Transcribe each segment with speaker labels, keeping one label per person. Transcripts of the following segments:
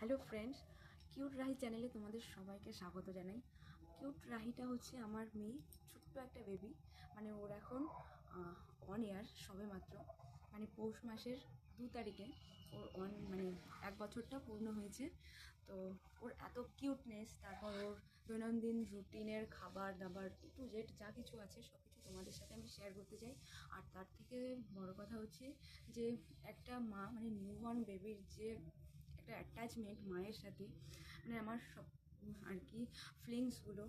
Speaker 1: Hello friends cute Rahi চ্যানেলে তোমাদের সবাইকে স্বাগত জানাই। কিউট রাহিটা হচ্ছে আমার মেয়ে, ছোট্ট একটা বেবি মানে ওর এখন ওয়ান ইয়ার সবে মাত্র। মানে পৌষ মাসের দু তারিখে ওর অন মানে এক বছরটা পূর্ণ হয়েছে। তো ওর এত কিউটনেস তারপর ওর দৈনন্দিন রুটিনের খাবার দাবার টু জেড যা কিছু আছে সব কিছু তোমাদের সাথে আমি শেয়ার করতে চাই। আর তার থেকে বড় কথা হচ্ছে যে, একটা মা মানে নিউবর্ন বেবির যে একটা অ্যাটাচমেন্ট মায়ের সাথে মানে আমার সব আর কি ফিলিংসগুলো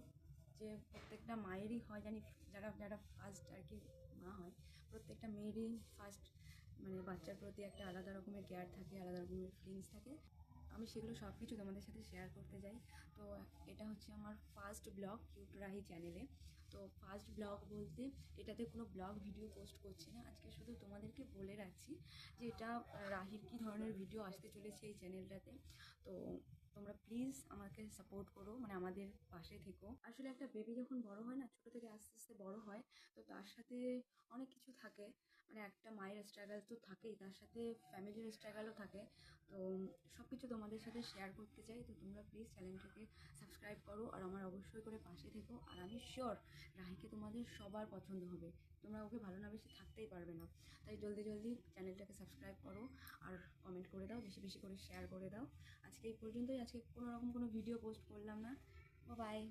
Speaker 1: যে প্রত্যেকটা মায়েরই হয়, জানি যারা যারা ফার্স্ট আর কি মা হয়, প্রত্যেকটা মেয়েরই ফার্স্ট মানে বাচ্চার প্রতি একটা আলাদা রকমের কেয়ার থাকে, আলাদা রকমের ফিলিংস থাকে। আমি সেগুলো সব কিছু তোমাদের সাথে শেয়ার করতে যাই। তো এটা হচ্ছে আমার ফার্স্ট ব্লগ কিউট রাহি চ্যানেলে তো ফার্স্ট ব্লগ বলতে এটাতে কোনো ব্লগ ভিডিও পোস্ট করছি না। আজকে শুধু তোমাদেরকে বলে রাখছি যে এটা রাহির কী ধরনের ভিডিও আসতে চলেছে এই চ্যানেলটাতে তো তোমরা প্লিজ আমাকে সাপোর্ট করো মানে আমাদের পাশে থেকো। আসলে একটা বেবি যখন বড় হয় না, ছোটো থেকে আস্তে আস্তে বড় হয়, তো তার সাথে অনেক কিছু থাকে। মানে একটা মায়ের স্ট্রাগল তো থাকেই, তার সাথে ফ্যামিলির স্ট্রাগলও থাকে। তো সব কিছু তোমাদের সাথে শেয়ার করতে চাই, তো তোমরা প্লিজ চ্যানেলটাকে সাবস্ক্রাইব করো আর আমার অবশ্যই করে পাশে থেকো আর আমি শিওর রাহিকে তোমাদের সবার পছন্দ হবে। তোমরা ওকে ভালো না বেশি থাকতেই পারবে না। তাই জলদি জলদি চ্যানেলটাকে সাবস্ক্রাইব করো আর কমেন্ট করে দাও, বেশি বেশি করে শেয়ার করে দাও। আজকে এই পর্যন্তই, আজকে কোনো রকম কোনো ভিডিও পোস্ট করলাম না। বাই